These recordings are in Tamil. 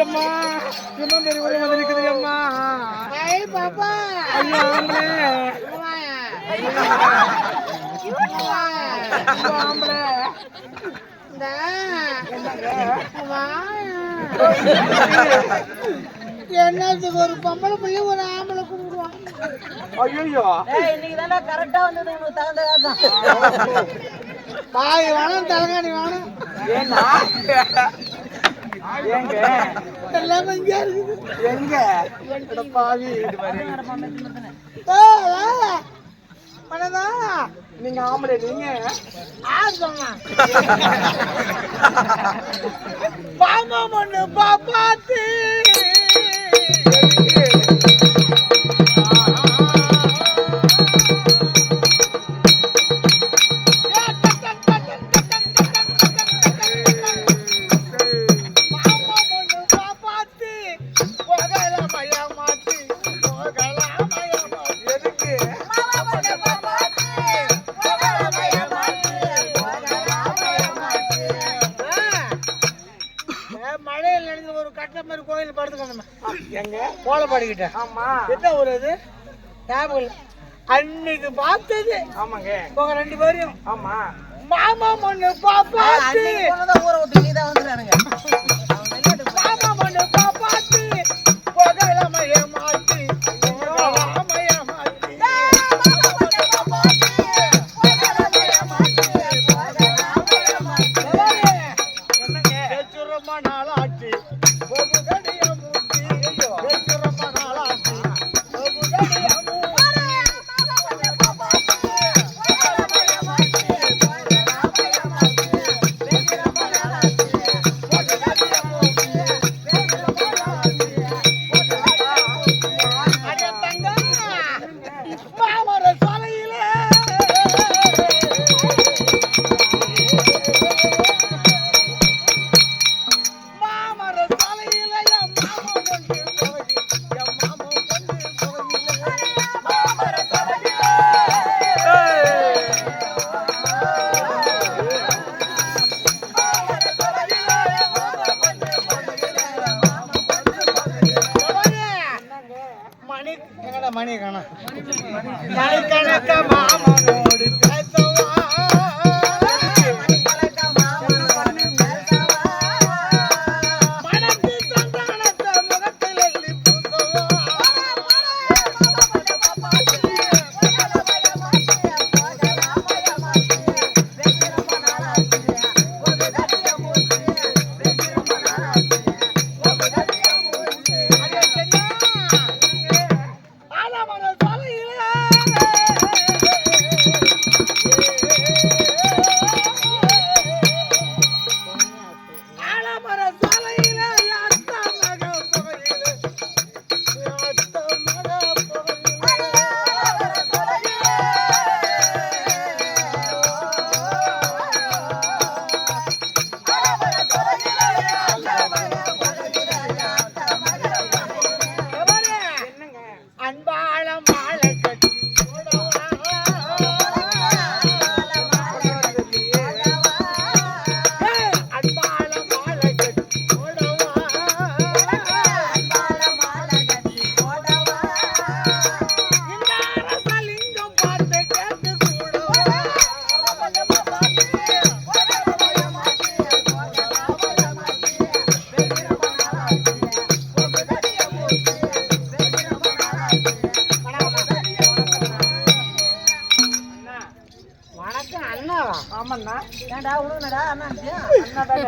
அம்மா. இன்னும் பெரிய ஊரே வந்து நிக்குது அம்மா. ஐய் பாப்பா. ஐயோ ஆம்பளை. வாயா. ஆம்பளை. வாயா. என்னத்துக்கு ஒரு பொம்பளை பையன் ஒரு ஆம்பளை கொடுக்குறான் ஐயோ இன்னைக்கு தானே கரெக்டா வந்தது உனக்கு தகுந்த காசம் பாய் வேணும் தலைகாணி வேணும். ஏன்னா எங்க? எல்லாமே இங்கே எங்க? பாவி. மனதா. நீங்க ஆம்பளை நீங்க? யார் சொன்னா பாமா மண்ணு பாப்பாத்து கோயில் படுத்துக்கணும் எங்க? கோலப்பாடிக்கிட்ட ஆமா. என்ன ஒரு இது ஞாபகம் இல்லை. அன்னைக்கு பார்த்தது. ஆமாங்க. உங்க ரெண்டு பேரையும். ஆமா. மாமா மண்ணு பாப்பாத்து மாமா மண்ணு பாப்பாத்து போகலாமைய மாத்தி. நாளாச்சு. மணி காணா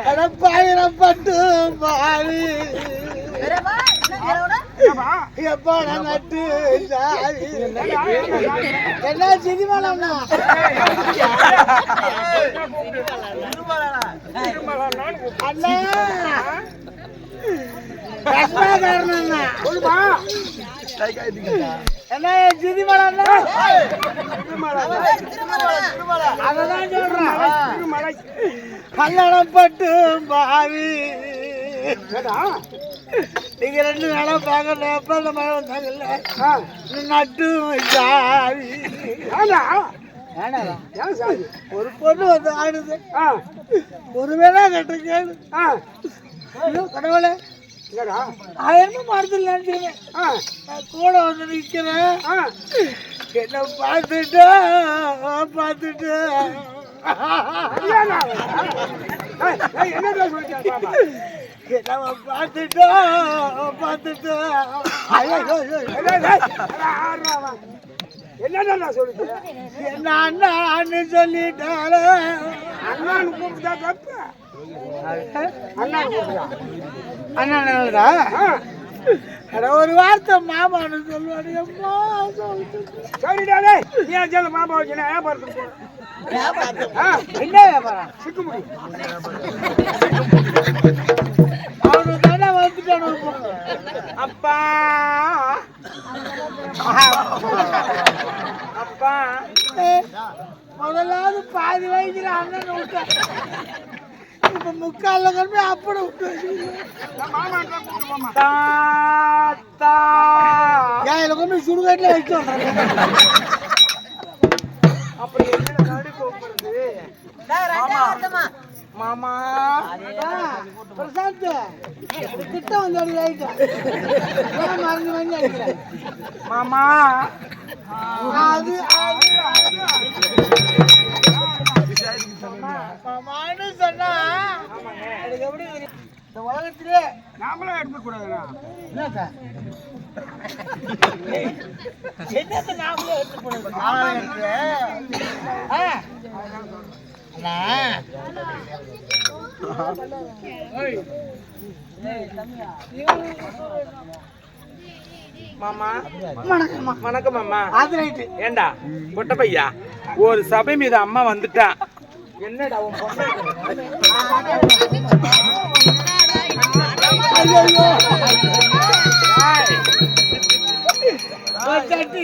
கடப்பாயிரப்பட்டு பாவி எப்பா நான் நட்டு என்ன சினிமாலண்ணா? அண்ணா. கஷ்டக்காரன் அண்ணா. என்ன சினிமாலண்ணா அததான் சொல்றேன். கல்யாணம் பட்டு பாவி. நீங்க ரெண்டு நாளா பார்க்கணும். எப்ப அந்த மழை வந்தாங்கல்ல? நட்டு சாவி? ஒரு பொண்ணு வந்து ஆடுது. ஒரு வேளா கட்ட கேளு ஐயோ கடவுளே. நான் என்ன நான் கூட வந்து நிற்கிறேன் என்ன பார்த்துட்டு பார்த்துட்டு. பார்த்துட்டு பார்த்துட்டு. என்னடா நான் சொல்லுது என்ன அண்ணான்னு சொல்லிட்டாரு அண்ணான்னு கூப்பிட்டா தப்பு. அண்ணான்னு கூப்பிட்டா அண்ணா அட ஒரு வார்த்தை மாமான்னு சொல்லுவாரு. அம்மா சரிடா டேய் நீ ஏன் ஜெயில மாமா வச்சுனா வியாபாரத்துக்கு என்ன வியாபாரம்? சிக்க அவனு தானே வந்துட்டானு? அப்பா. அப்பா. முதலாவது பாதி வயசுல அண்ணன் விட்டேன் இப்ப முக்கால கம்பி அப்படி விட்டு இதுல கொண்டு சுடுகாட்டுல வச்சு அப்படி என்ன நடு மாமா. பிரசாந்த் கிட்ட வந்து அடி லைட்டா ஏன் மறந்து வந்து அடிக்கிறேன் மாமா. அது அது. மாமான்னு சொன்னா? எனக்கு எப்படி? இந்த உலகத்திலே நாமளும் எடுக்க கூடாதுண்ணா என்ன சார் என்னத்தை நாமளே எடுத்து போடுறது ஆ. அண்ணா. மாமா. வணக்கம்மா. வணக்கம் மாமா. அது ரைட்டு ஏண்டா? பொட்ட பையா? ஒரு சபை மீது அம்மா வந்துட்டா. என்னடா உன் பொண்ணு? சட்டி